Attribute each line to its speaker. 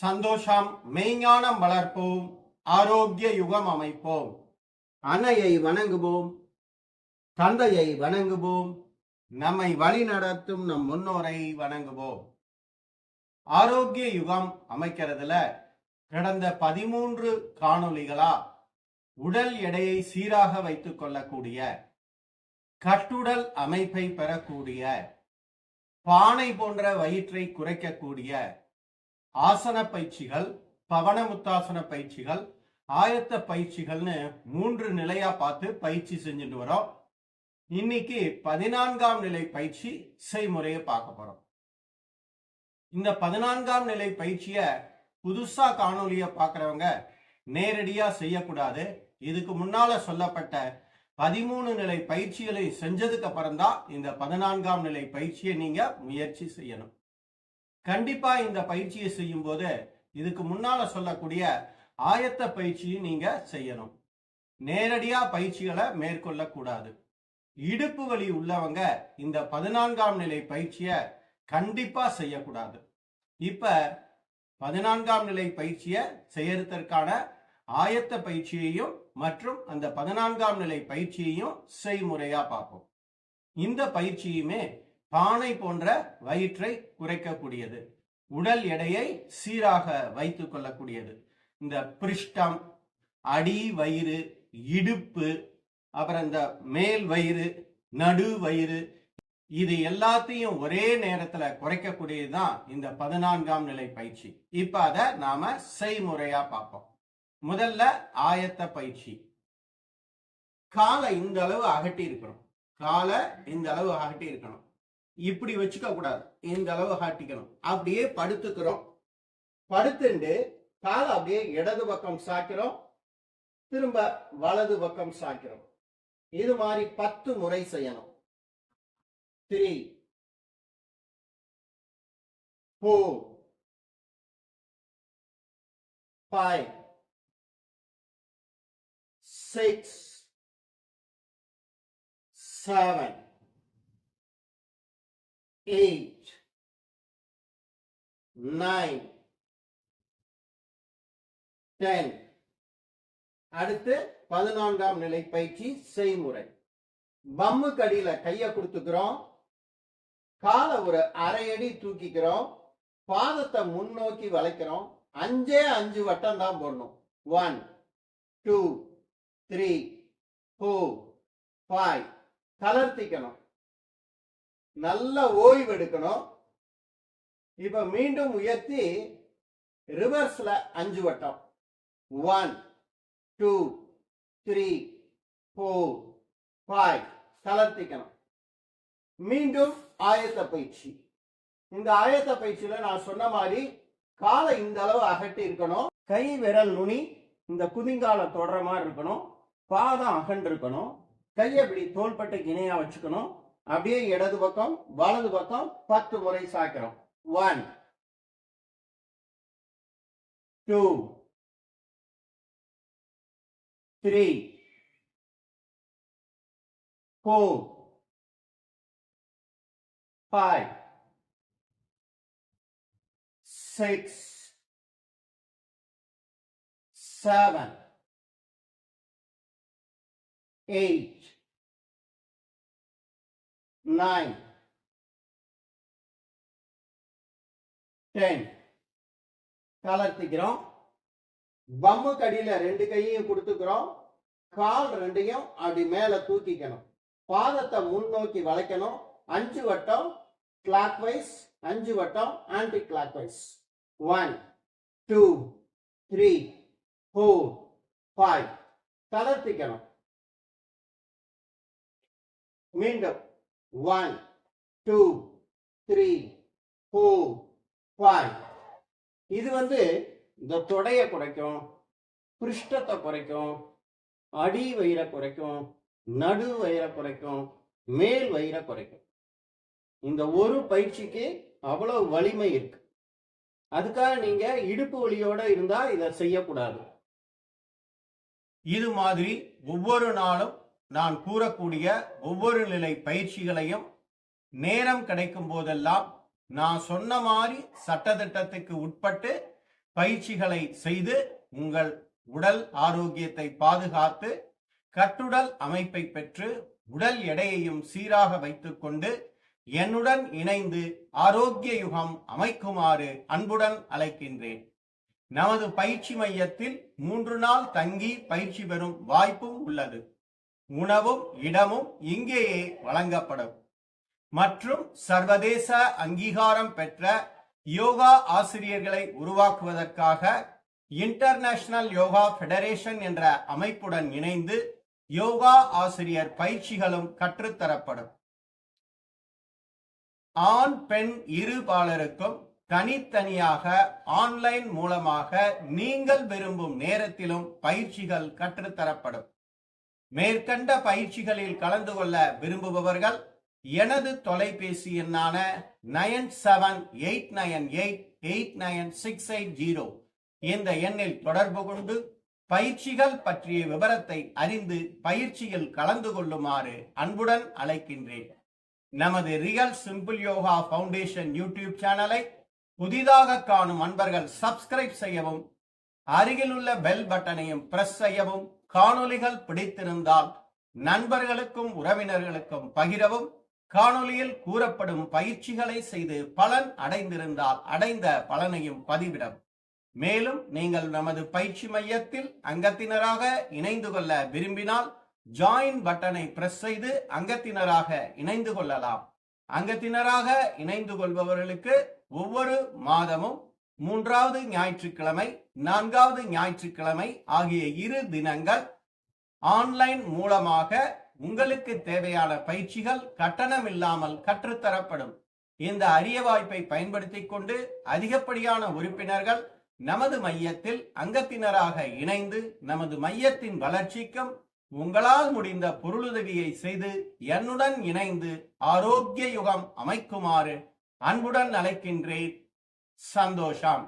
Speaker 1: சந்தோஷம் மெய்ஞானம் வளர்ப்போம் ஆரோக்கிய யுகம் அமைப்போம். அன்னையை வணங்குவோம் தந்தையை வணங்குவோம் நம்மை வழி நடத்தும் நம் முன்னோரை வணங்குவோம். ஆரோக்கிய யுகம் அமைக்கிறதுல கடந்த பதிமூன்று காணொளிகளா உடல் எடையை சீராக வைத்துக் கொள்ளக்கூடிய கட்டுடல் அமைப்பை பெறக்கூடிய பானை போன்ற வயிற்றை குறைக்கக்கூடிய ஆசன பயிற்சிகள் பவன முத்தாசன பயிற்சிகள் ஆயத்த பயிற்சிகள்னு மூன்று நிலையா பார்த்து பயிற்சி செஞ்சுட்டு வரோம். இன்னைக்கு பதினான்காம் நிலை பயிற்சி செய்முறையை பார்க்க போறோம். இந்த பதினான்காம் நிலை பயிற்சிய புதுசா காணொலியை பார்க்கறவங்க நேரடியா செய்யக்கூடாது. இதுக்கு முன்னால சொல்லப்பட்ட பதிமூணு நிலை பயிற்சிகளை செஞ்சதுக்கு அப்புறம் தான் இந்த பதினான்காம் நிலை பயிற்சியை நீங்க முயற்சி செய்யணும். கண்டிப்பா இந்த பயிற்சியை செய்யும் போது இதுக்கு முன்னால சொல்லக்கூடிய ஆயத்த பயிற்சியை நீங்க செய்யணும். நேரடியா பயிற்சிகளை மேற்கொள்ள கூடாது இடுப்பு வலி உள்ளவங்க இந்த பதினான்காம் நிலை பயிற்சியை கண்டிப்பா செய்யக்கூடாது. இப்ப பதினான்காம் நிலை பயிற்சியை செய்யறதற்கான ஆயத்த பயிற்சியையும் மற்றும் அந்த பதினான்காம் நிலை பயிற்சியையும் செய்முறையா பார்ப்போம். இந்த பயிற்சியுமே பானை போன்ற வயிற்றை குறைக்கக்கூடியது. உடல் எடையை சீராக வைத்துக் கொள்ளக்கூடியது. இந்த பிருஷ்டம் அடி வயிறு இடுப்பு அப்புறம் இந்த மேல் வயிறு நடு வயிறு இது எல்லாத்தையும் ஒரே நேரத்துல குறைக்கக்கூடியதுதான் இந்த பதினான்காம் நிலை பயிற்சி. இப்ப அதை நாம செய்முறையா பார்ப்போம். முதல்ல ஆயத்த பயிற்சி. காலை இந்த அளவு அகட்டி இருக்கணும். காலை இந்த அளவு அகட்டி இருக்கணும். இப்படி வச்சுக்க கூடாது. இந்த அளவு அகட்டிக்கணும் அப்படியே படுத்துக்கிறோம். படுத்துண்டு காலை அப்படியே இடது பக்கம் சாக்கிறோம் திரும்ப வலது பக்கம் சாக்கிறோம் இது மாதிரி பத்து முறை செய்யணும். Three four five six seven eight, nine, ten. அடுத்து பதினான்காம் நிலை பயிற்சி செய்முறை. பம்மு கடியில கைய கொடுத்துக்கிறோம். காலை ஒரு அரை அடி தூக்கிக்கிறோம். பாதத்தை முன்னோக்கி வளைக்கிறோம். அஞ்சே அஞ்சு வட்டம் தான் போடணும். One two three four five தளர்த்திக்கணும். நல்ல ஓய்வு எடுக்கணும். இப்ப மீண்டும் உயர்த்தி ரிவர்ஸ்ல அஞ்சு வட்டம். One two three four five தளர்த்திக்கணும். மீண்டும் ஆயத்த பயிற்சி. இந்த ஆயத்த பயிற்சியில நான் சொன்ன மாதிரி காலை இந்த அளவு அகட்டி இருக்கணும். கை விரல் நுனி இந்த குதிங்கால தொடர மாதிரி இருக்கணும். பாதம் அகன்று இருக்கணும் கையை இப்படி தோள்பட்டைக்கு இணையா வச்சுக்கணும். அப்படியே இடது பக்கம் வலது பக்கம் பத்து முறை சாய்க்கிறோம். One two three four five six seven eight nine, ten. தளர்த்திக்கிறோம். பம்மு கடியில ரெண்டு கையையும் கொடுத்துக்கிறோம். கால் ரெண்டையும் அப்படி மேல தூக்கிக்கணும். பாதத்தை முன்னோக்கி வளைக்கணும். அஞ்சு வட்டம் கிளாக் வைஸ் அஞ்சு வட்டம் anticlockwise one two three four five தளர்த்திக்கணும். மீண்டும். One two three four five இது வந்து இந்த தொடையை குறைக்கும் பிருஷ்டத்தை குறைக்கும் அடி வயிறை குறைக்கும் நடு வயிறை குறைக்கும் மேல் வயிறை குறைக்கும். இந்த ஒரு பயிற்சிக்கு அவ்வளவு வலிமை இருக்கு. அதுக்காக நீங்க இடுப்பு வலியோட இருந்தா இதை செய்யக்கூடாது. இது மாதிரி ஒவ்வொரு நாளும் நான் கூறக்கூடிய ஒவ்வொரு நிலை பயிற்சிகளையும் நேரம் கிடைக்கும் போதெல்லாம் நான் சொன்ன மாதிரி சட்டத்திட்டத்துக்கு உட்பட்டு பயிற்சிகளை செய்து உங்கள் உடல் ஆரோக்கியத்தை பாதுகாத்து கட்டுடல் அமைப்பை பெற்று உடல் எடையையும் சீராக வைத்துக்கொண்டு என்னுடன் இணைந்து ஆரோக்கிய யுகம் அமைக்குமாறு அன்புடன் அழைக்கின்றேன். நமது பயிற்சி மையத்தில் மூன்று நாள் தங்கி பயிற்சி பெறும் வாய்ப்பும் உள்ளது. உணவும் இடமும் இங்கேயே வழங்கப்படும். மற்றும் சர்வதேச அங்கீகாரம் பெற்ற யோகா ஆசிரியர்களை உருவாக்குவதற்காக இன்டர்நேஷனல் யோகா ஃபெடரேஷன் என்ற அமைப்புடன் இணைந்து யோகா ஆசிரியர் பயிற்சிகளும் கற்றுத்தரப்படும். ஆண் பெண் இருபாலருக்கும் தனித்தனியாக ஆன்லைன் மூலமாக நீங்கள் விரும்பும் நேரத்திலும் பயிற்சிகள் கற்றுத்தரப்படும். மேற்கண்ட பயிற்சிகளில் கலந்து கொள்ள விரும்புபவர்கள் எனது தொலைபேசி எண்ணான nine seven eight nine eight eight nine six eight zero இந்த எண்ணில் தொடர்பு கொண்டு பயிற்சிகள் பற்றிய விவரத்தை அறிந்து பயிற்சியில் கலந்து கொள்ளுமாறு அன்புடன் அழைக்கின்றேன். நமது real simple yoga foundation YouTube சேனலை புதிதாக காணும் அன்பர்கள் சப்ஸ்கிரைப் செய்யவும் அருகிலுள்ள பெல் பட்டனையும் பிரஸ் செய்யவும் காணொலிகள் பிடித்திருந்தால் நண்பர்களுக்கும் உறவினர்களுக்கும் பகிரவும் காணொளியில் கூறப்படும் பயிற்சிகளை செய்து பலன் அடைந்திருந்தால் அடைந்த பலனையும் பதிவிடவும். மேலும் நீங்கள் நமது பயிற்சி மையத்தில் அங்கத்தினராக இணைந்து கொள்ள விரும்பினால் ஜாயின் பட்டனை பிரஸ் செய்து அங்கத்தினராக இணைந்து கொள்ளலாம். அங்கத்தினராக இணைந்து கொள்பவர்களுக்கு ஒவ்வொரு மாதமும் மூன்றாவது ஞாயிற்றுக்கிழமை நான்காவது ஞாயிற்றுக்கிழமை ஆகிய இரு தினங்கள் ஆன்லைன் மூலமாக உங்களுக்கு தேவையான பயிற்சிகள் கட்டணம் இல்லாமல் கற்றுத்தரப்படும். இந்த அரிய வாய்ப்பை பயன்படுத்திக் கொண்டு அதிகப்படியான உறுப்பினர்கள் நமது மையத்தில் அங்கத்தினராக இணைந்து நமது மையத்தின் வளர்ச்சிக்கும் உங்களால் முடிந்த பொருளுதவியை செய்து என்னுடன் இணைந்து ஆரோக்கிய யுகம் அமைக்குமாறு அன்புடன் அழைக்கின்றேன். சந்தோஷம்